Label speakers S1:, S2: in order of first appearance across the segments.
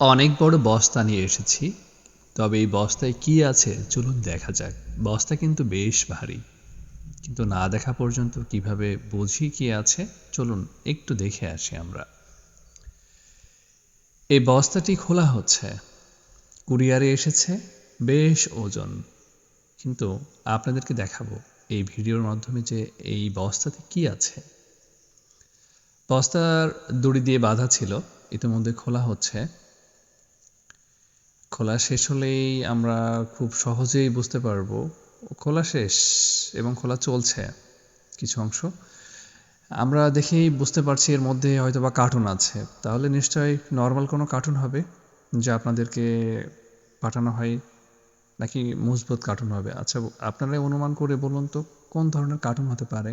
S1: অনেক বড় বস্তা নিয়ে এসেছি, তবে এই বস্তায় কি আছে চলুন দেখা যাক। বস্তা কিন্তু বেশ ভারী। কিন্তু না দেখা পর্যন্ত কীভাবে বুঝি কি আছে, চলুন একটু দেখে আসি আমরা। এই বস্তাটি খোলা হচ্ছে। কুরিয়ারে এসেছে বেশ ওজন। কিন্তু আপনাদেরকে দেখাবো এই ভিডিওর মাধ্যমে যে এই বস্তাতে কি আছে। বস্তার দড়ি দিয়ে বাঁধা ছিল, ইতিমধ্যে খোলা হচ্ছে। খোলা শেষ হলেই আমরা খুব সহজেই বুঝতে পারব, খোলা শেষ এবং খোলা চলছে কিছু অংশ। আমরা দেখেই বুঝতে পারছি এর মধ্যে হয়তো বা কার্টুন আছে। তাহলে নিশ্চয়ই নর্মাল কোনো কার্টুন হবে যা আপনাদেরকে পাঠানো হয়, নাকি মজবুত কার্টুন হবে? আচ্ছা আপনারাই অনুমান করে বলুন তো, কোন ধরনের কার্টুন হতে পারে?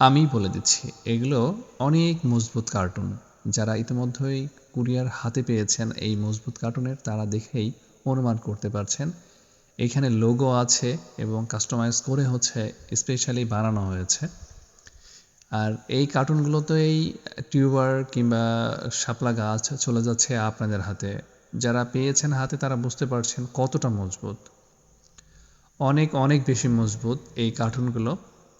S1: আমি বলে দিচ্ছি, এগুলো অনেক মজবুত কার্টুন যারা ইতিমধ্যেই কুরিয়ার হাতে পেয়েছেন এই মজবুত কার্টুনের, তারা দেখেই অনুমান করতে পারছেন। এখানে লোগো আছে এবং কাস্টমাইজ করে হচ্ছে স্পেশালি বানানো হয়েছে। আর এই কার্টুনগুলোতেই টিউবার কিংবা শাপলা গাছ চলে যাচ্ছে আপনাদের হাতে। যারা পেয়েছেন হাতে, তারা বুঝতে পারছেন কতটা মজবুত। অনেক অনেক বেশি মজবুত এই কার্টুনগুলো।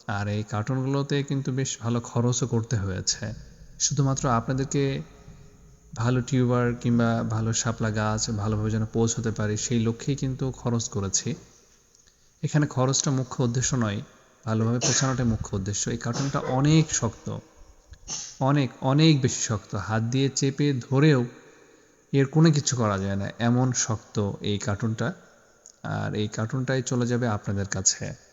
S1: আর এই কার্টুনগুলোতে কিন্তু বেশ ভালো খরচও করতে হয়েছে। শুধুমাত্র আপনাদেরকে ভালো টিউবার কিংবা ভালো শাপলা গাছ ভালোভাবে যেন পৌঁছতে পারে, সেই লক্ষ্যেই কিন্তু খরচ করেছি। এখানে খরচটা মুখ্য উদ্দেশ্য নয়, ভালোভাবে পৌঁছানোটাই মুখ্য উদ্দেশ্য। এই কার্টুনটা অনেক শক্ত, অনেক অনেক বেশি শক্ত। হাত দিয়ে চেপে ধরেও এর কোনো কিছু করা যায় না, এমন শক্ত এই কার্টুনটা। আর এই কার্টুনটাই চলে যাবে আপনাদের কাছে।